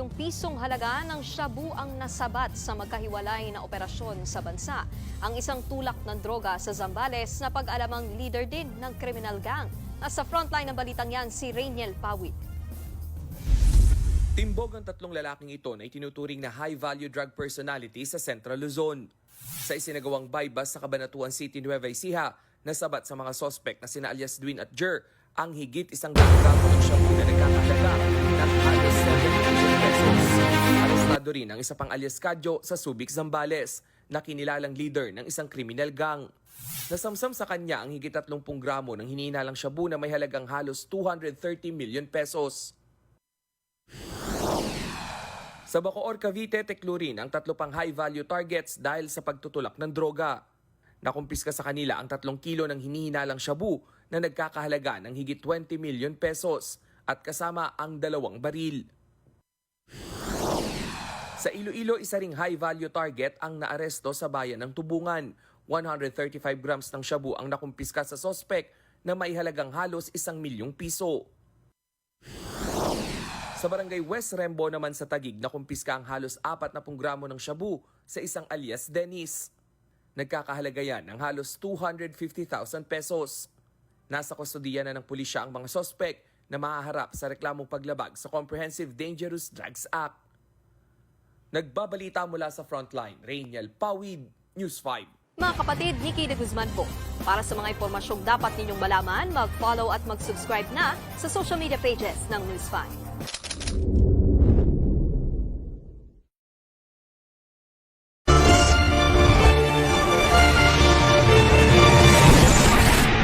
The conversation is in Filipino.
200 milyong pisong halaga ng shabu ang nasabat sa magkahiwalay na operasyon sa bansa. Ang isang tulak ng droga sa Zambales na pag-alamang leader din ng criminal gang. Nasa frontline ng balitang yan si Rainiel Pawit. Timbog ang tatlong lalaking ito na itinuturing na high-value drug personality sa Central Luzon. Sa isinagawang bypass sa Cabanatuan City, Nueva Ecija, nasabat sa mga sospek na sina alias Dwin at Jer ang higit isang daang gramo ng shabu na nagkakahalaga Arestado rin ang isa pang alias Kadyo sa Subic, Zambales na kinilalang leader ng isang criminal gang. Nasamsam sa kanya ang higit 30 gramo ng hinihinalang shabu na may halagang halos 230 million pesos. Sa Bacoor, Cavite, teklurin ang tatlo pang high-value targets dahil sa pagtutulak ng droga. Nakumpiska sa kanila ang tatlong kilo ng hinihinalang shabu na nagkakahalaga ng higit 20 million pesos at kasama ang dalawang baril. Sa Iloilo, isa ring high-value target ang naaresto sa bayan ng Tubungan. 135 grams ng shabu ang nakumpiska sa sospek na may halagang halos isang milyong piso. Sa barangay West Rembo naman sa Tagig, nakumpiska ang halos 40 gramo ng shabu sa isang alias Dennis. Nagkakahalaga yan ng halos 250,000 pesos. Nasa kustodiya na ng pulisya ang mga sospek na mahaharap sa reklamong paglabag sa Comprehensive Dangerous Drugs Act. Nagbabalita mula sa Frontline, Rainiel Pawid, News 5. Mga kapatid, Nikki de Guzman po. Para sa mga impormasyong dapat ninyong malaman, mag-follow at mag-subscribe na sa social media pages ng News 5.